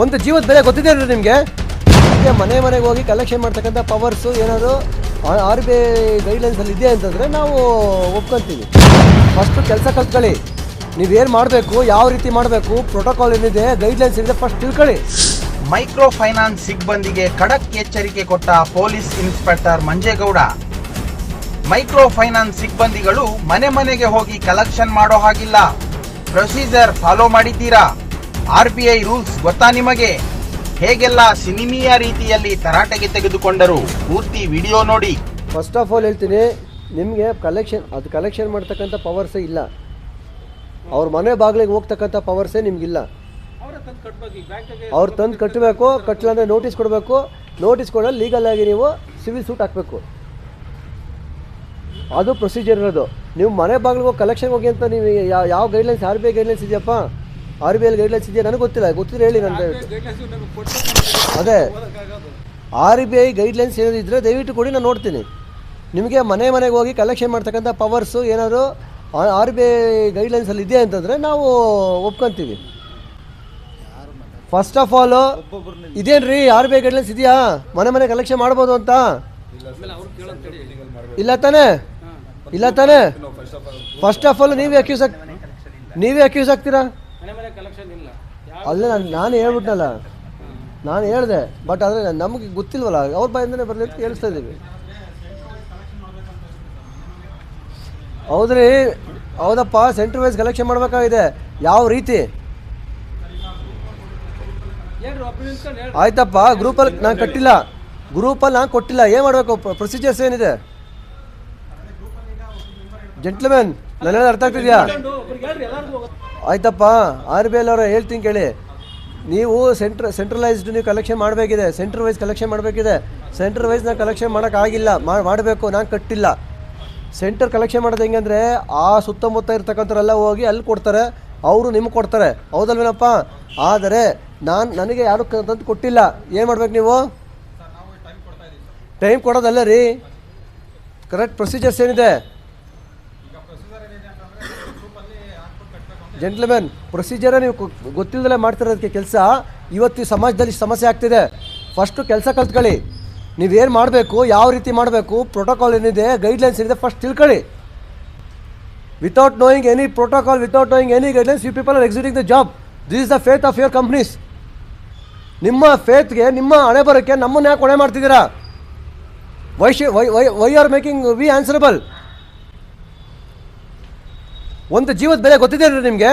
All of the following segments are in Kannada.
ಒಂದು ಜೀವದ ಬೆಲೆ ಗೊತ್ತಿದೆ ನಿಮಗೆ? ನಿಮಗೆ ಮನೆ ಮನೆಗೆ ಹೋಗಿ ಕಲೆಕ್ಷನ್ ಮಾಡ್ತಕ್ಕಂಥ ಪವರ್ಸು ಏನಾದರೂ ಆರ್ ಬಿ ಐ ಗೈಡ್ಲೈನ್ಸಲ್ಲಿ ಇದೆ ಅಂತಂದರೆ ನಾವು ಒಪ್ಕೊಂತೀವಿ. ಫಸ್ಟು ಕೆಲಸ ಕಲ್ತ್ಕೊಳ್ಳಿ. ನೀವೇನು ಮಾಡಬೇಕು, ಯಾವ ರೀತಿ ಮಾಡಬೇಕು ಪ್ರೋಟೋಕಾಲ್ ಏನಿದೆ ಗೈಡ್ಲೈನ್ಸ್ ಏನಿದೆ ಫಸ್ಟ್ ತಿಳ್ಕೊಳ್ಳಿ. ಮೈಕ್ರೋ ಫೈನಾನ್ಸ್ ಸಿಬ್ಬಂದಿಗೆ ಖಡಕ್ ಎಚ್ಚರಿಕೆ ಕೊಟ್ಟ police inspector Manjegowda. Micro finance ಸಿಬ್ಬಂದಿಗಳು ಮನೆ ಮನೆಗೆ ಹೋಗಿ ಕಲೆಕ್ಷನ್ ಮಾಡೋ ಹಾಗಿಲ್ಲ. ಪ್ರೊಸೀಜರ್ ಫಾಲೋ ಮಾಡಿದ್ದೀರಾ? ಆರ್ ಬಿ ಐ ರೂಲ್ಸ್ ಗೊತ್ತಾ ನಿಮಗೆ? ಹೇಗೆಲ್ಲ ಸಿನಿಮೀಯ ರೀತಿಯಲ್ಲಿ ತರಾಟೆಗೆ ತೆಗೆದುಕೊಂಡರು? ಪೂರ್ತಿ ವಿಡಿಯೋ ನೋಡಿ. ಫಸ್ಟ್ ಆಫ್ ಆಲ್ ಹೇಳ್ತೀನಿ, ನಿಮಗೆ ಕಲೆಕ್ಷನ್ ಅದು ಕಲೆಕ್ಷನ್ ಮಾಡ್ತಕ್ಕಂಥ ಪವರ್ಸೇ ಇಲ್ಲ. ಅವ್ರ ಮನೆ ಬಾಗಿಲಿಗೆ ಹೋಗ್ತಕ್ಕಂಥ ಪವರ್ಸೇ ನಿಮಗಿಲ್ಲ ಅವ್ರು ತಂದು ಕಟ್ಟಬೇಕು ಕಟ್ಟಲಂದ್ರೆ ನೋಟಿಸ್ ಕೊಡಬೇಕು. ನೋಟಿಸ್ ಕೊಡಲು ಲೀಗಲ್ ಆಗಿ ನೀವು ಸಿವಿಲ್ ಸೂಟ್ ಹಾಕಬೇಕು. ಅದು ಪ್ರೊಸೀಜರ್ ಇರೋದು. ನೀವು ಮನೆ ಬಾಗಿಲಿಗೆ ಹೋಗಿ ಕಲೆಕ್ಷನ್ ಹೋಗಿ ಅಂತ ನೀವು ಯಾವ guidelines R B I guidelines ಇದೆಯಪ್ಪ? ಆರ್ ಬಿ ಐ ಗೈಡ್ಲೈನ್ಸ್ ಇದೆಯಾ? ನನಗೆ ಗೊತ್ತಿಲ್ಲ. ಗೊತ್ತಿಲ್ಲ ಹೇಳಿ ನನ್ನ ಅದೇ. ಆರ್ ಬಿ ಐ ಗೈಡ್ಲೈನ್ಸ್ ಏನಾದ್ರು ಇದ್ದರೆ ದಯವಿಟ್ಟು ಕೊಡಿ, ನಾನು ನೋಡ್ತೀನಿ. ನಿಮಗೆ ಮನೆ ಮನೆಗೆ ಹೋಗಿ ಕಲೆಕ್ಷನ್ ಮಾಡ್ತಕ್ಕಂಥ ಪವರ್ಸು ಏನಾದರೂ ಆರ್ ಬಿ ಐ ಗೈಡ್ಲೈನ್ಸಲ್ಲಿ ಇದೆಯಾ ಅಂತಂದರೆ ನಾವು ಒಪ್ಕೊಂತೀವಿ. ಫಸ್ಟ್ ಆಫ್ ಆಲು ಇದೇನ್ರಿ ಆರ್ ಬಿ ಐ ಗೈಡ್ಲೈನ್ಸ್ ಇದೆಯಾ? ಮನೆ ಮನೆ ಕಲೆಕ್ಷನ್ ಮಾಡ್ಬೋದು ಅಂತ? ಇಲ್ಲ ತಾನೇ? ಇಲ್ಲ ತಾನೇ? ಫಸ್ಟ್ ಆಫ್ ಆಲ್ ನೀವೇ ಅಕ್ಯೂಸ್ ನೀವೇ ಅಕ್ಯೂಸ್ ಆಗ್ತೀರಾ? ಅಲ್ಲೇ ನಾನು ನಾನು ಹೇಳ್ಬಿಟ್ನಲ್ಲ. ನಾನು ಹೇಳಿದೆ ಬಟ್ ಆದರೆ ನಮಗೆ ಗೊತ್ತಿಲ್ವಲ್ಲ ಅವ್ರ ಬಾಯಿಂದನೇ ಬರಲಿ ಅಂತ ಹೇಳ್ತಾ ಇದ್ದೀವಿ. ಹೌದ್ರಿ ಹೌದಪ್ಪ ಸೆಂಟ್ರ್ ವೈಸ್ ಕಲೆಕ್ಷನ್ ಮಾಡಬೇಕಾಗಿದೆ. ಯಾವ ರೀತಿ? ಆಯ್ತಪ್ಪ ಗ್ರೂಪಲ್ಲಿ ನಾನು ಕಟ್ಟಿಲ್ಲ. ಗ್ರೂಪಲ್ಲಿ ನಾನು ಕೊಟ್ಟಿಲ್ಲ. ಏನು ಮಾಡಬೇಕು? ಪ್ರೊಸೀಜರ್ಸ್ ಏನಿದೆ? ಜೆಂಟ್ಲ್ಮೆನ್ ನನ್ನ ಅರ್ಥ ಆಗ್ತಿದ್ಯಾ? ಆಯ್ತಪ್ಪ ಆರ್ ಬಿ ಎಲ್ ಅವರ ಹೇಳ್ತೀನಿ ಕೇಳಿ. ನೀವು ಸೆಂಟ್ರ್ ಸೆಂಟ್ರಲೈಸ್ಡ್ ನೀವು ಕಲೆಕ್ಷನ್ ಮಾಡಬೇಕಿದೆ ಸೆಂಟ್ರ್ ವೈಸ್ ಕಲೆಕ್ಷನ್ ಮಾಡಬೇಕಿದೆ ಸೆಂಟ್ರ್ ವೈಸ್ ನಾನು ಕಲೆಕ್ಷನ್ ಮಾಡೋಕ್ಕಾಗಿಲ್ಲ ಮಾಡಬೇಕು, ನಾನು ಕಟ್ಟಿಲ್ಲ. ಸೆಂಟರ್ ಕಲೆಕ್ಷನ್ ಮಾಡೋದು ಹೆಂಗೆ ಅಂದರೆ, ಆ ಸುತ್ತಮುತ್ತ ಇರ್ತಕ್ಕಂಥವ್ರೆಲ್ಲ ಹೋಗಿ ಅಲ್ಲಿ ಕೊಡ್ತಾರೆ, ಅವರು ನಿಮ್ಗೆ ಕೊಡ್ತಾರೆ. ಹೌದಲ್ವೇನಪ್ಪ? ಆದರೆ, ನಾನು, ನನಗೆ ಯಾರು ತಂದು ಕೊಟ್ಟಿಲ್ಲ. ಏನು ಮಾಡ್ಬೇಕು ನೀವು? ಟೈಮ್ ಕೊಡೋದಲ್ಲ ರೀ. ಕರೆಕ್ಟ್ ಪ್ರೊಸೀಜರ್ಸ್ ಏನಿದೆ? ಜೆಂಟ್ಲ್ಮೆನ್ ಪ್ರೊಸೀಜರೇ ನೀವು ಗೊತ್ತಿಲ್ಲದಲೇ ಮಾಡ್ತಿರೋದಕ್ಕೆ ಕೆಲಸ. ಇವತ್ತು ಸಮಾಜದಲ್ಲಿ ಸಮಸ್ಯೆ ಆಗ್ತಿದೆ. ಫಸ್ಟು ಕೆಲಸ ಕಲ್ತ್ಕೊಳ್ಳಿ. ನೀವೇನು ಮಾಡಬೇಕು, ಯಾವ ರೀತಿ ಮಾಡಬೇಕು ಪ್ರೋಟೋಕಾಲ್ ಏನಿದೆ ಗೈಡ್ಲೈನ್ಸ್ ಏನಿದೆ ಫಸ್ಟ್ ತಿಳ್ಕೊಳ್ಳಿ. Without knowing any protocol without knowing any guidelines you people are exiting the job this is the fate of your companies ನಿಮ್ಮ ಫೇತ್ಗೆ ನಿಮ್ಮ ಹಣೆ ಬರೋಕ್ಕೆ ನಮ್ಮನ್ನು ಯಾಕೆ ಹೊಣೆ ಮಾಡ್ತಿದ್ದೀರಾ why she why why why are making we answerable ಒಂದು ಜೀವದ ಬೆಲೆ ಗೊತ್ತಿದೆ ನಿಮಗೆ?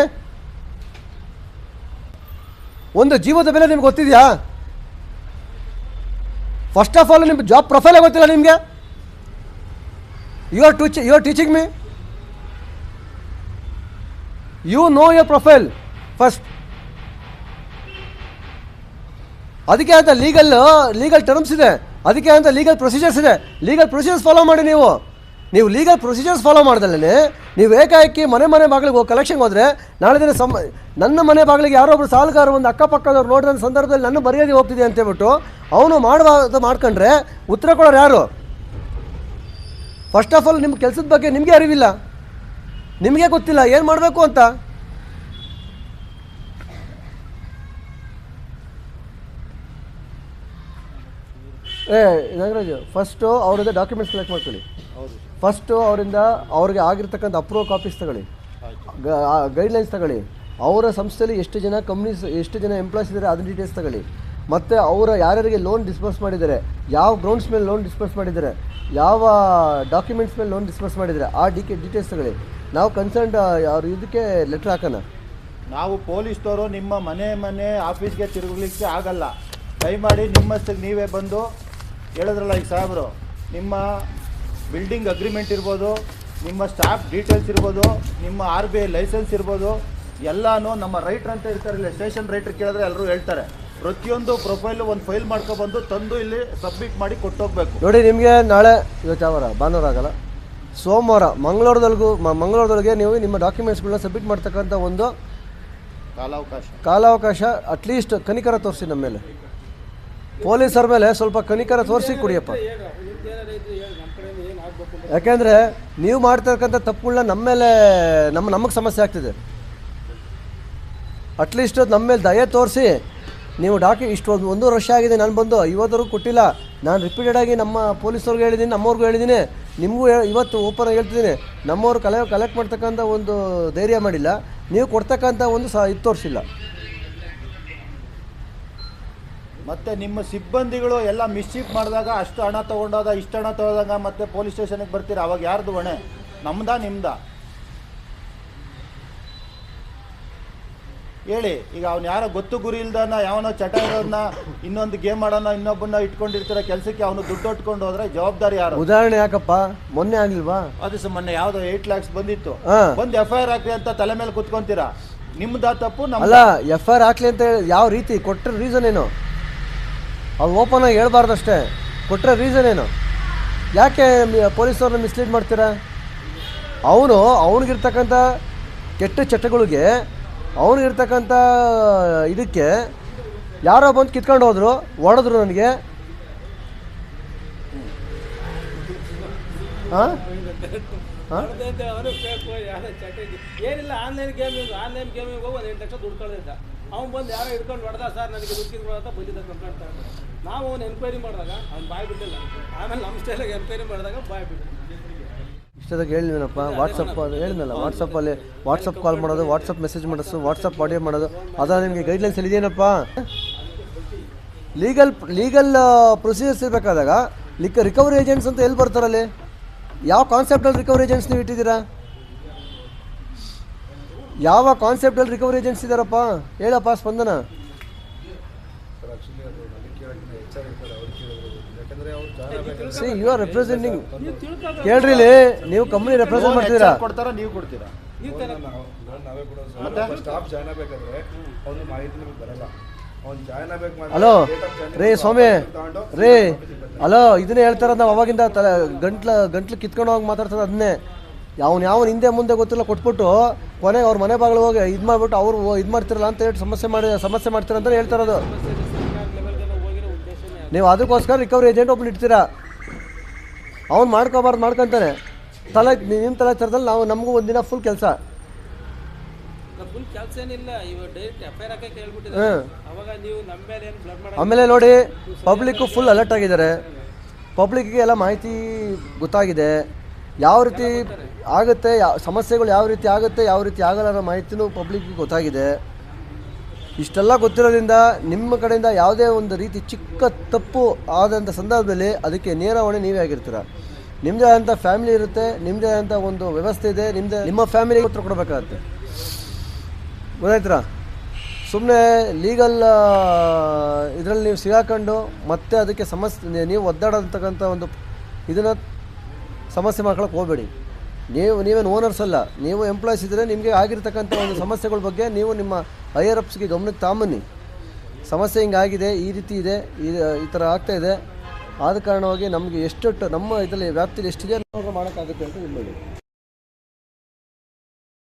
ಒಂದು ಜೀವದ ಬೆಲೆ ನಿಮ್ಗೆ ಗೊತ್ತಿದೆಯಾ? ಫಸ್ಟ್ ಆಫ್ ಆಲ್ ನಿಮ್ಮ ಜಾಬ್ ಪ್ರೊಫೈಲೇ ಗೊತ್ತಿಲ್ಲ ನಿಮಗೆ? You are teach you are teaching me you know your profile first ಅದಕ್ಕೆ ಅಂತ ಲೀಗಲ್ ಲೀಗಲ್ ಟರ್ಮ್ಸ್ ಇದೆ. ಅದಕ್ಕೆ ಅಂತ ಲೀಗಲ್ ಪ್ರೊಸೀಜರ್ಸ್ ಇದೆ. ಲೀಗಲ್ ಪ್ರೊಸೀಜರ್ಸ್ ಫಾಲೋ ಮಾಡಿ ನೀವು. ನೀವು ಲೀಗಲ್ ಪ್ರೊಸೀಜರ್ಸ್ ಫಾಲೋ ಮಾಡ್ದಲ್ಲೇ ನೀವು ಏಕಾಏಕಿ ಮನೆ ಮನೆ ಬಾಗಿಲಿಗೆ ಹೋಗಿ ಕಲೆಕ್ಷನ್ಗೆ ಹೋದರೆ, ನಾಳೆ ದಿನ ಸಮ, ನನ್ನ ಮನೆ ಬಾಗಿಲಿಗೆ ಯಾರೋ ಒಬ್ಬರು ಸಾಲುಗಾರ ಒಂದು ಅಕ್ಕಪಕ್ಕದವ್ರು ನೋಡಿದ ಸಂದರ್ಭದಲ್ಲಿ ನನ್ನ ಮರ್ಯಾದೆ ಹೋಗ್ತಿದೆ ಅಂತ ಹೇಳ್ಬಿಟ್ಟು ಅವನು ಮಾಡಬಾರ್ದು ಮಾಡ್ಕೊಂಡ್ರೆ ಉತ್ತರ ಕೊಡೋರು ಯಾರು? ಫಸ್ಟ್ ಆಫ್ ಆಲ್ ನಿಮ್ಮ ಕೆಲಸದ ಬಗ್ಗೆ ನಿಮಗೆ ಅರಿವಿಲ್ಲ. ನಿಮಗೆ ಗೊತ್ತಿಲ್ಲ, ಏನು ಮಾಡಬೇಕು ಅಂತ? ಏ, ನಾಗರಾಜು ಫಸ್ಟು ಅವ್ರದ್ದು ಡಾಕ್ಯುಮೆಂಟ್ಸ್ ಕಲೆಕ್ಟ್ ಮಾಡ್ಕೊಳ್ಳಿ. ಫಸ್ಟು ಅವರಿಂದ ಅವ್ರಿಗೆ ಆಗಿರ್ತಕ್ಕಂಥ ಅಪ್ರೂವ್ ಕಾಪೀಸ್ ತಗೊಳ್ಳಿ. ಗೈಡ್ಲೈನ್ಸ್ ತಗೊಳ್ಳಿ. ಅವರ ಸಂಸ್ಥೆಯಲ್ಲಿ ಎಷ್ಟು ಜನ ಕಂಪ್ನೀಸ್ ಎಷ್ಟು ಜನ ಎಂಪ್ಲಾಯ್ಸ್ ಇದ್ದಾರೆ ಅದ್ರ ಡೀಟೇಲ್ಸ್ ತಗೊಳ್ಳಿ. ಮತ್ತು ಅವರ ಯಾರ್ಯಾರಿಗೆ ಲೋನ್ ಡಿಸ್ಪರ್ಸ್ ಮಾಡಿದ್ದಾರೆ, ಯಾವ ಗ್ರೌಂಡ್ಸ್ ಮೇಲೆ ಲೋನ್ ಡಿಸ್ಪರ್ಸ್ ಮಾಡಿದ್ದಾರೆ, ಯಾವ ಡಾಕ್ಯುಮೆಂಟ್ಸ್ ಮೇಲೆ ಲೋನ್ ಡಿಸ್ಪರ್ಸ್ ಮಾಡಿದ್ದಾರೆ, ಆ ಡಿ ಕೆ ಡೀಟೇಲ್ಸ್ ತಗೊಳ್ಳಿ. ನಾವು ಕನ್ಸರ್ನ್ಡ್ ಅವ್ರ ಇದಕ್ಕೆ ಲೆಟ್ರ್ ಹಾಕೋಣ. ನಾವು ಪೊಲೀಸ್ನವರು ನಿಮ್ಮ ಮನೆ ಮನೆ ಆಫೀಸ್ಗೆ ತಿರುಗಲಿಕ್ಕೆ ಆಗಲ್ಲ. ದಯಮಾಡಿ ನಿಮ್ಮಷ್ಟಕ್ಕೆ ನೀವೇ ಬಂದು ಹೇಳಿದ್ರಲ್ಲ ಈಗ ಸಾಹೇಬರು. ನಿಮ್ಮ ಬಿಲ್ಡಿಂಗ್ ಅಗ್ರಿಮೆಂಟ್ ಇರ್ಬೋದು ನಿಮ್ಮ ಸ್ಟಾಫ್ ಡೀಟೇಲ್ಸ್ ಇರ್ಬೋದು ನಿಮ್ಮ ಆರ್ ಬಿ ಐ ಲೈಸೆನ್ಸ್ ಇರ್ಬೋದು ಎಲ್ಲನೂ ನಮ್ಮ ರೈಟ್ರ್ ಅಂತ ಇರ್ತಾರೆ ಸ್ಟೇಷನ್ ರೈಟ್ರ್ ಕೇಳಿದ್ರೆ ಎಲ್ಲರೂ ಹೇಳ್ತಾರೆ. ಪ್ರತಿಯೊಂದು ಪ್ರೊಫೈಲು ಒಂದು ಫೈಲ್ ಮಾಡ್ಕೊಬಂದು ತಂದು ಇಲ್ಲಿ ಸಬ್ಮಿಟ್ ಮಾಡಿ ಕೊಟ್ಟೋಗ್ಬೇಕು. ನೋಡಿ ನಿಮಗೆ ನಾಳೆ ಇವತ್ತು ಯಾವಾರ ಭಾನುವಾರ ಆಗಲ್ಲ. ಸೋಮವಾರ ಮಂಗಳೂರದೊಳಗೂ ಮಂಗಳೂರದೊಳಗೆ ನೀವು ನಿಮ್ಮ ಡಾಕ್ಯುಮೆಂಟ್ಸ್ಗಳನ್ನ ಸಬ್ಮಿಟ್ ಮಾಡ್ತಕ್ಕಂಥ ಒಂದು ಕಾಲಾವಕಾಶ. ಕಾಲಾವಕಾಶ ಅಟ್ಲೀಸ್ಟ್ ಕನಿಕರ ತೋರಿಸಿ ನಮ್ಮ ಮೇಲೆ. ಪೊಲೀಸರ ಮೇಲೆ ಸ್ವಲ್ಪ ಕನಿಕರ ತೋರಿಸಿ ಕುಡಿಯಪ್ಪ. ಯಾಕೆಂದರೆ ನೀವು ಮಾಡ್ತಕ್ಕಂಥ ತಪ್ಪುಗಳನ್ನ ನಮ್ಮ ಮೇಲೆ, ನಮ್ಮ, ನಮಗೆ ಸಮಸ್ಯೆ ಆಗ್ತಿದೆ. ಅಟ್ಲೀಸ್ಟ್ ನಮ್ಮ ಮೇಲೆ ದಯೆ ತೋರಿಸಿ, ನೀವು ಡಾಕ್ಯು ಇಷ್ಟು ಒಂದು ಒಂದೂವರೆ ವರ್ಷ ಆಗಿದೆ, ನಾನು ಬಂದು ಇವತ್ತವರೆಗೂ ಕೊಟ್ಟಿಲ್ಲ. ನಾನು ರಿಪೀಟೆಡ್ ಆಗಿ ನಮ್ಮ ಪೊಲೀಸವ್ರಿಗೆ ಹೇಳಿದ್ದೀನಿ, ನಮ್ಮವ್ರಿಗೂ ಹೇಳಿದ್ದೀನಿ. ನಿಮಗೂ ಇವತ್ತು ಓಪನ್ ಆಗಿ ಹೇಳ್ತಿದ್ದೀನಿ. ನಮ್ಮವ್ರು ಕಲೆ ಕಲೆಕ್ಟ್ ಮಾಡ್ತಕ್ಕಂಥ ಒಂದು ಧೈರ್ಯ ಮಾಡಿಲ್ಲ. ನೀವು ಕೊಡ್ತಕ್ಕಂಥ ಒಂದು ಸಹ ಇದು ತೋರಿಸಿಲ್ಲ. ಮತ್ತೆ ನಿಮ್ಮ ಸಿಬ್ಬಂದಿಗಳು ಎಲ್ಲ ಮಿಸ್ಚೀಫ್ ಮಾಡಿದಾಗ ಅಷ್ಟು ಹಣ ತಗೊಂಡಾಗ ಇಷ್ಟು ಹಣ ತಗೊಂಡಾಗ ಮತ್ತೆ ಪೊಲೀಸ್ ಸ್ಟೇಷನ್ಗೆ ಬರ್ತೀರಾ? ಅವಾಗ ಯಾರ್ದು ಹೊಣೆ? ನಮ್ದಾ ನಿಮ್ದಾ? ಹೇಳಿ ಈಗ ಅವ್ನು ಯಾರೋ ಗೊತ್ತು ಗುರಿ ಇಲ್ದನ ಯಾವನೋ ಚಟ ಇರೋದನ್ನ ಇನ್ನೊಂದು ಗೇಮ್ ಮಾಡೋಣ ಇನ್ನೊಬ್ಬನ ಇಟ್ಕೊಂಡಿರ್ತೀರ ಕೆಲಸಕ್ಕೆ ಅವನು ದುಡ್ಡು ಹೊಟ್ಕೊಂಡು ಹೋದ್ರೆ ಜವಾಬ್ದಾರಿ ಯಾರು? ಉದಾಹರಣೆ ಯಾಕಪ್ಪ? ಮೊನ್ನೆ ಆಗಿಲ್ವಾ ಅದು ಸರ್ ಮೊನ್ನೆ ಯಾವ್ದೋ ಏಟ್ ಲ್ಯಾಕ್ಸ್ ಬಂದಿತ್ತು. ಒಂದು ಬಂದು ಎಫ್ ಐ ಆರ್ ಹಾಕ್ರಿ ಅಂತ ತಲೆ ಮೇಲೆ ಕುತ್ಕೊಂತೀರಾ? ನಿಮ್ದಾ ತಪ್ಪು ನಮ್ಮ ಅಲ್ಲ ಎಫ್ ಐ ಆರ್ ಹಾಕ್ಲಿ ಅಂತ ಹೇಳಿ ಯಾವ ರೀತಿ? ಕೊಟ್ಟ ರೀಸನ್ ಏನು? ಅದು ಓಪನಾಗಿ ಹೇಳ್ಬಾರ್ದಷ್ಟೇ. ಕೊಟ್ಟರೆ ರೀಸನ್ ಏನು? ಯಾಕೆ ಪೊಲೀಸವ್ರನ್ನ ಮಿಸ್ಲೀಡ್ ಮಾಡ್ತೀರಾ? ಅವನು ಅವನಿಗಿರ್ತಕ್ಕಂಥ ಕೆಟ್ಟ ಚಟಗಳಿಗೆ, ಅವನಿಗಿರ್ತಕ್ಕಂಥ ಇದಕ್ಕೆ ಯಾರೋ ಬಂದು ಕಿತ್ಕೊಂಡು ಹೋದರು, ಹೊಡೆದ್ರು ನನಗೆ. ಹಾಂ ಹಾಂ ಅವನು ಏನಿಲ್ಲ ಆನ್ಲೈನ್ ಗೇಮಿಂಗ್ ಆನ್ಲೈನ್ ಗೇಮಿಂಗ್ ಹೋಗಿ, ಒಂದು ಲಕ್ಷ ದುಡ್ಡು ಅವ್ನು ಬಂದು ಯಾರೋ ಹಿಡ್ಕೊಂಡು ಹೊಡೆದ ಸರ್ ನನಗೆ ಅಂತ ಬಂದಿದ್ದ ಕಂಪ್ಲೇಂಟ್ ತಗೊಂಡು ನಾವು ಅವ್ನು ಎನ್ಕ್ವೈರಿ ಮಾಡಿದಾಗ ಅವ್ನು ಬಾಯ್ ಬಿಟ್ಟಿಲ್ಲ ಆಮೇಲೆ ನಮ್ಮ ಸ್ಟೈಲಾಗಿ ಎನ್ಕ್ವೈರಿ ಮಾಡಿದಾಗ ಬಾಯ್ ಬಿಟ್ಟು ಇಷ್ಟದಾಗ ಹೇಳಿದ್ನಪ್ಪ ವಾಟ್ಸಪ್ ಹೇಳಿದ್ನಲ್ಲ ವಾಟ್ಸಪ್ಪಲ್ಲಿ ವಾಟ್ಸಪ್ ಕಾಲ್ ಮಾಡೋದು ವಾಟ್ಸಪ್ ಮೆಸೇಜ್ ಮಾಡೋದು ವಾಟ್ಸಪ್ ಆಡಿಯೋ ಮಾಡೋದು ಅದ ನಿಮಗೆ ಗೈಡ್ಲೈನ್ಸ್ ಇದೆಯೇನಪ್ಪ? ಲೀಗಲ್ ಲೀಗಲ್ ಪ್ರೊಸೀಜರ್ಸ್ ಇರಬೇಕಾದಾಗ ಲಿಕ್ ರಿಕವರಿ ಏಜೆಂಟ್ಸ್ ಅಂತ ಎಲ್ಲಿ ಬರ್ತಾರಲ್ಲಿ? ಯಾವ ಕಾನ್ಸೆಪ್ಟಲ್ಲಿ ರಿಕವರಿ ಏಜೆಂಟ್ಸ್ ನೀವು ಇಟ್ಟಿದ್ದೀರಾ? ಯಾವ ಕಾನ್ಸೆಪ್ಟಲ್ಲಿ ರಿಕವರಿ ಏಜೆನ್ಸಿ ಇದಾರಪ್ಪ? ಹೇಳಪ್ಪ Spandana. See you are representing ಕೇಳ್ರಿ ಇಲ್ಲಿ ನೀವು ಕಂಪ್ನಿ ರೆಪ್ರೆಸೆಂಟ್ ಮಾಡ್ತೀರಾ ಕೊಡ್ತಾರ ನೀವು ಕೊಡ್ತೀರಾ? ಹಲೋ ರೇ ಸ್ವಾಮಿ ರೇ ಹಲೋ ಇದನ್ನೇ ಹೇಳ್ತಾರ ನಾವು ಅವಾಗಿಂದ ತಲೆ ಗಂಟ್ಲ ಗಂಟ್ಲು ಕಿತ್ಕೊಂಡು ಹೋಗಿ ಮಾತಾಡ್ತಾರೆ ಅದನ್ನೇ. ಅವನು ಯಾವ ಹಿಂದೆ ಮುಂದೆ ಗೊತ್ತಿಲ್ಲ ಕೊಟ್ಬಿಟ್ಟು ಕೊನೆಗೆ ಅವ್ರ ಮನೆ ಬಾಗಿಲು ಹೋಗಿ ಇದು ಮಾಡಿಬಿಟ್ಟು ಅವ್ರು ಇದು ಮಾಡ್ತಿರಲ್ಲ ಅಂತ ಹೇಳಿ ಸಮಸ್ಯೆ ಮಾಡಿ ಸಮಸ್ಯೆ ಮಾಡ್ತೀರ ಅಂತ ಹೇಳ್ತಾ ಇರೋದು. ನೀವು ಅದಕ್ಕೋಸ್ಕರ ರಿಕವರಿ ಏಜೆಂಟ್ ಒಬ್ಬನು ಇಡ್ತೀರಾ? ಅವ್ನು ಮಾಡ್ಕೋಬಾರ್ದು ಮಾಡ್ಕೊಂತಾನೆ. ತಲೆ ನಿಮ್ಮ ತಲೆ ಥರದಲ್ಲಿ ನಾವು ನಮಗೂ ಒಂದಿನ ಫುಲ್ ಕೆಲಸ. ಆಮೇಲೆ ನೋಡಿ ಪಬ್ಲಿಕ್ಕು ಫುಲ್ ಅಲರ್ಟ್ ಆಗಿದ್ದಾರೆ. ಪಬ್ಲಿಕ್ಗೆ ಎಲ್ಲ ಮಾಹಿತಿ ಗೊತ್ತಾಗಿದೆ. ಯಾವ ರೀತಿ ಆಗುತ್ತೆ ಸಮಸ್ಯೆಗಳು ಯಾವ ರೀತಿ ಆಗುತ್ತೆ, ಯಾವ ರೀತಿ ಆಗಲ್ಲ ಅನ್ನೋ ಮಾಹಿತಿನೂ ಪಬ್ಲಿಕ್ಗೆ ಗೊತ್ತಾಗಿದೆ. ಇಷ್ಟೆಲ್ಲ ಗೊತ್ತಿರೋದ್ರಿಂದ ನಿಮ್ಮ ಕಡೆಯಿಂದ ಯಾವುದೇ ಒಂದು ರೀತಿ ಚಿಕ್ಕ ತಪ್ಪು ಆದಂಥ ಸಂದರ್ಭದಲ್ಲಿ ಅದಕ್ಕೆ ನೇರ ಹೊಣೆ ನೀವೇ ಆಗಿರ್ತೀರ. ನಿಮ್ಮದೇ ಆದಂಥ ಫ್ಯಾಮಿಲಿ ಇರುತ್ತೆ ನಿಮ್ಮದೇ ಆದಂಥ ಒಂದು ವ್ಯವಸ್ಥೆ ಇದೆ ನಿಮ್ಮದೇ ನಿಮ್ಮ ಫ್ಯಾಮಿಲಿಗೆ ಉತ್ತರ ಕೊಡಬೇಕಾಗತ್ತೆ. ಗೊತ್ತಾಯ್ತೀರಾ? ಸುಮ್ಮನೆ ಲೀಗಲ್ ಇದರಲ್ಲಿ ನೀವು ಸಿಗಾಕೊಂಡು ಮತ್ತೆ ಅದಕ್ಕೆ ಸಮಸ್ಯೆ ನೀವು ಒದ್ದಾಡತಕ್ಕಂಥ ಒಂದು ಇದನ್ನು ಸಮಸ್ಯೆ ಮಾಡ್ಕೊಳಕ್ಕೆ ಹೋಗಬೇಡಿ. ನೀವು, ನೀವೇನು ಓನರ್ಸ್ ಅಲ್ಲ, ನೀವು ಎಂಪ್ಲಾಯ್ಸ್ ಇದ್ದರೆ ನಿಮಗೆ ಆಗಿರ್ತಕ್ಕಂಥ ಒಂದು ಸಮಸ್ಯೆಗಳ ಬಗ್ಗೆ ನೀವು ನಿಮ್ಮ ಹೈಯರ್ ಅಪ್ಸ್ಗೆ ಗಮನಕ್ಕೆ ತಾಂಬನ್ನಿ. ಸಮಸ್ಯೆ ಹಿಂಗಾಗಿದೆ ಈ ರೀತಿ ಇದೆ, ಈ ಥರ ಆಗ್ತಾ ಇದೆ. ಆದ ಕಾರಣವಾಗಿ ನಮಗೆ ಎಷ್ಟೊಟ್ಟು, ನಮ್ಮ ಇದರಲ್ಲಿ ವ್ಯಾಪ್ತಿಯಲ್ಲಿ ಎಷ್ಟಿದೆ ಮಾಡೋಕ್ಕಾಗುತ್ತೆ ಅಂತ ನಿಮ್ಮಲ್ಲಿ.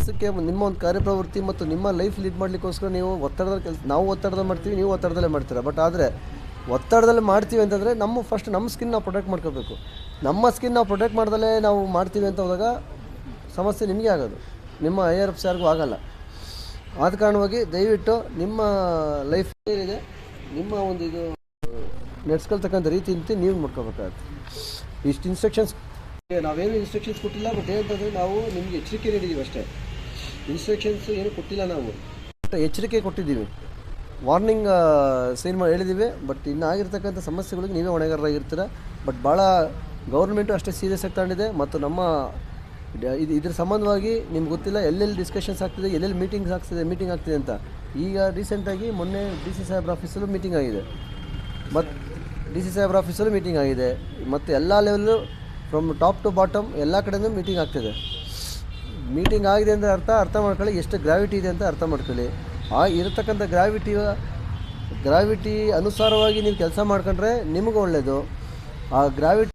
ಕೆಲಸಕ್ಕೆ ನಿಮ್ಮ ಒಂದು ಕಾರ್ಯಪ್ರವೃತ್ತಿ ಮತ್ತು ನಿಮ್ಮ ಲೈಫ್ ಲೀಡ್ ಮಾಡಲಿಕ್ಕೋಸ್ಕರ ನೀವು ಒತ್ತಡದ ಕೆಲಸ, ನಾವು ಒತ್ತಡದಲ್ಲಿ ಮಾಡ್ತೀವಿ, ನೀವು ಒತ್ತಡದಲ್ಲೇ ಮಾಡ್ತೀರಾ. ಬಟ್ ಆದರೆ ಒತ್ತಡದಲ್ಲಿ ಮಾಡ್ತೀವಿ ಅಂತಂದರೆ ನಮ್ಮ ಫಸ್ಟ್ ನಮ್ಮ ಸ್ಕಿನ್ ನಾವು ಪ್ರೊಟೆಕ್ಟ್ ಮಾಡ್ಕೋಬೇಕು. ನಮ್ಮ ಸ್ಕಿನ್ ನಾವು ಪ್ರೊಟೆಕ್ಟ್ ಮಾಡ್ದಲೇ ನಾವು ಮಾಡ್ತೀವಿ ಅಂತ ಹೋದಾಗ ಸಮಸ್ಯೆ ನಿಮಗೆ ಆಗೋದು. ನಿಮ್ಮ ಐಯರ್ ಅಪ್ಸ್ ಯಾರಿಗೂ ಆಗಲ್ಲ. ಆದ ಕಾರಣವಾಗಿ ದಯವಿಟ್ಟು ನಿಮ್ಮ ಲೈಫ್ ಏನಿದೆ ನಿಮ್ಮ ಒಂದು ಇದು, ನಡೆಸ್ಕೊಳ್ತಕ್ಕಂಥ ರೀತಿ ನೀವು ಮಾಡ್ಕೋಬೇಕಾಗತ್ತೆ ಇಷ್ಟು ಇನ್ಸ್ಟ್ರಕ್ಷನ್ಸ್ ನಾವೇನು ಇನ್ಸ್ಟ್ರಕ್ಷನ್ಸ್ ಕೊಟ್ಟಿಲ್ಲ ಬಟ್ ಏನಂತಂದರೆ ನಾವು ನಿಮಗೆ ಎಚ್ಚರಿಕೆ ನೀಡಿದ್ದೀವಿ ಅಷ್ಟೇ. ಇನ್ಸ್ಟ್ರಕ್ಷನ್ಸ್ ಏನು ಕೊಟ್ಟಿಲ್ಲ ನಾವು. ಎಚ್ಚರಿಕೆ ಕೊಟ್ಟಿದ್ದೀವಿ. ವಾರ್ನಿಂಗ್ ಸೈನ್ ಮಾಡಿ ಹೇಳಿದ್ದೀವಿ ಬಟ್ ಇನ್ನು ಆಗಿರ್ತಕ್ಕಂಥ ಸಮಸ್ಯೆಗಳಿಗೆ ನೀವೇ ಹೊಣೆಗಾರರಾಗಿರ್ತೀರ. ಬಟ್ ಭಾಳ ಗೌರ್ಮೆಂಟು ಅಷ್ಟೇ ಸೀರಿಯಸ್ ಆಗಿ ತಗೊಂಡಿದೆ. ಮತ್ತು ನಮ್ಮ ಇದು, ಇದ್ರ ಸಂಬಂಧವಾಗಿ ನಿಮ್ಗೆ ಗೊತ್ತಿಲ್ಲ, ಎಲ್ಲೆಲ್ಲಿ ಡಿಸ್ಕಷನ್ಸ್ ಆಗ್ತಿದೆ, ಎಲ್ಲೆಲ್ಲಿ ಮೀಟಿಂಗ್ಸ್ ಆಗ್ತಿದೆ ಮೀಟಿಂಗ್ ಆಗ್ತಿದೆ ಅಂತ. ಈಗ ರೀಸೆಂಟಾಗಿ ಮೊನ್ನೆ ಡಿ ಸಿ ಸಾಹೇಬ್ರ ಆಫೀಸಲ್ಲೂ ಮೀಟಿಂಗ್ ಆಗಿದೆ. ಮತ್ತು ಡಿ ಸಿ ಸಾಹೇಬ್ರ ಆಫೀಸಲ್ಲೂ ಮೀಟಿಂಗ್ ಆಗಿದೆ. ಮತ್ತು ಎಲ್ಲ level from top to bottom ಎಲ್ಲ ಕಡೆಯೂ ಮೀಟಿಂಗ್ ಆಗ್ತಿದೆ. ಮೀಟಿಂಗ್ ಆಗಿದೆ ಅಂತ ಅರ್ಥ ಅರ್ಥ ಮಾಡ್ಕೊಳ್ಳಿ, ಎಷ್ಟು ಗ್ರಾವಿಟಿ ಇದೆ ಅಂತ ಅರ್ಥ ಮಾಡ್ಕೊಳ್ಳಿ. ಆ, ಇರತಕ್ಕಂಥ ಗ್ರಾವಿಟಿ ಗ್ರಾವಿಟಿ ಅನುಸಾರವಾಗಿ ನೀವು ಕೆಲಸ ಮಾಡ್ಕೊಂಡ್ರೆ ನಿಮಗೂ ಒಳ್ಳೆಯದು ಆ ಗ್ರಾವಿಟಿ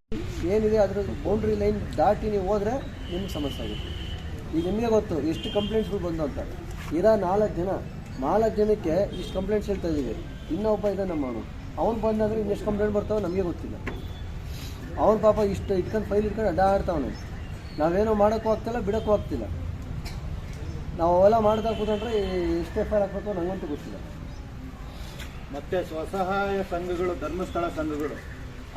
ಏನಿದೆ ಅದರ ಬೌಂಡ್ರಿ ಲೈನ್ ದಾಟಿ ನೀವು ಹೋದರೆ ನಿಮ್ಗೆ ಸಮಸ್ಯೆ ಆಗುತ್ತೆ. ಈಗ ನಿಮಗೆ ಗೊತ್ತು, ಎಷ್ಟು ಕಂಪ್ಲೇಂಟ್ಸ್ಗಳು ಬಂದು ಅಂತ. ಇರೋ ನಾಲ್ಕು ಜನ, ನಾಲ್ಕು ಜನಕ್ಕೆ ಇಷ್ಟು ಕಂಪ್ಲೇಂಟ್ಸ್ ಹೇಳ್ತಾ ಇದ್ದೀವಿ. ಇನ್ನೊಬ್ಬ ಇದೆ ನಮ್ಮ ಅವನು ಅವ್ನು ಬಂದಾಗ ಇನ್ನೆಷ್ಟು ಕಂಪ್ಲೇಂಟ್ ಬರ್ತಾವೆ ನಮಗೆ ಗೊತ್ತಿಲ್ಲ. ಅವ್ನು ಪಾಪ ಇಷ್ಟು ಇಟ್ಕೊಂಡು ಫೈಲ್ ಇಟ್ಕೊಂಡು ಅಡ್ಡಾಡ್ತಾವನೆ ನಾವೇನೋ ಮಾಡೋಕ್ಕೂ ಆಗ್ತಿಲ್ಲ, ಬಿಡೋಕ್ಕೂ ಆಗ್ತಿಲ್ಲ. ನಾವು ಅವೆಲ್ಲ ಮಾಡ್ತಾ ಕೂತ್ಕೊಂಡ್ರೆ ಎಷ್ಟು ಎಫ್ ಐ ಆರ್ ಹಾಕ್ಬೇಕು ನಂಗಂತೂ ಗೊತ್ತಿಲ್ಲ. ಮತ್ತು ಸ್ವಸಹಾಯ ಸಂಘಗಳು ಧರ್ಮಸ್ಥಳ ಸಂಘಗಳು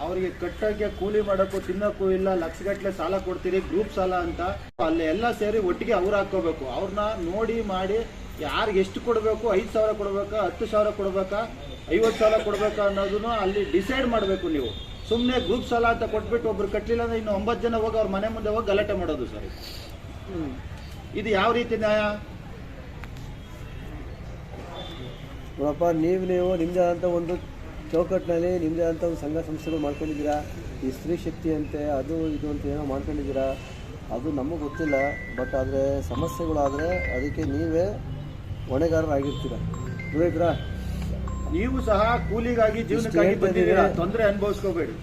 ಅವರಿಗೆ ಕಟ್ಟಕ್ಕೆ ಕೂಲಿ ಮಾಡೋಕ್ಕೂ ತಿನ್ನೋಕ್ಕೂ ಇಲ್ಲ ಲಕ್ಷಗಟ್ಟಲೆ ಸಾಲ ಕೊಡ್ತೀರಿ ಗ್ರೂಪ್ ಸಾಲ ಅಂತ ಅಲ್ಲಿ ಎಲ್ಲ ಸೇರಿ ಒಟ್ಟಿಗೆ ಅವ್ರು ಹಾಕೋಬೇಕು ಅವ್ರನ್ನ ನೋಡಿ ಮಾಡಿ ಯಾರಿಗೆ ಎಷ್ಟು ಕೊಡಬೇಕು ಐದು ಸಾವಿರ ಕೊಡಬೇಕಾ ಹತ್ತು ಸಾವಿರ ಕೊಡಬೇಕಾ ಐವತ್ತು ಸಾವಿರ ಕೊಡಬೇಕಾ ಅನ್ನೋದನ್ನು ಅಲ್ಲಿ ಡಿಸೈಡ್ ಮಾಡಬೇಕು ನೀವು. ಸುಮ್ಮನೆ ಗ್ರೂಪ್ ಸಾಲ ಅಂತ ಕೊಟ್ಬಿಟ್ಟು ಒಬ್ರು ಕಟ್ಟಲಿಲ್ಲ ಅಂದ್ರೆ ಇನ್ನು ಒಂಬತ್ತು ಜನ ಹೋಗಿ ಅವ್ರ ಮನೆ ಮುಂದೆ ಹೋಗಿ ಗಲಾಟೆ ಮಾಡೋದು ಸರ್. ಇದು ಯಾವ ರೀತಿ ನ್ಯಾಯ? ನೋಡಪ್ಪ ನೀವು ನೀವು ನಿಮ್ಮದೇ ಆದಂಥ ಒಂದು ಚೌಕಟ್ಟಿನಲ್ಲಿ ನಿಮ್ಮದೇ ಆದಂಥ ಒಂದು ಸಂಘ ಸಂಸ್ಥೆಗಳು ಮಾಡ್ಕೊಂಡಿದ್ದೀರಾ? ಈ ಸ್ತ್ರೀ ಶಕ್ತಿ ಅಂತೆ ಅದು ಇದು ಅಂತ ಏನೋ ಮಾಡ್ಕೊಂಡಿದ್ದೀರಾ? ಅದು ನಮಗೆ ಗೊತ್ತಿಲ್ಲ ಬಟ್ ಆದರೆ ಸಮಸ್ಯೆಗಳಾದರೆ ಅದಕ್ಕೆ ನೀವೇ ಹೊಣೆಗಾರರಾಗಿರ್ತೀರ? ನೀವು ಸಹ ಕೂಲಿಗಾಗಿ ಜೀವನಕ್ಕಾಗಿ ಬಂದಿದ್ದೀರಾ? ತೊಂದರೆ ಅನುಭವಿಸ್ಕೋಬೇಡಿ.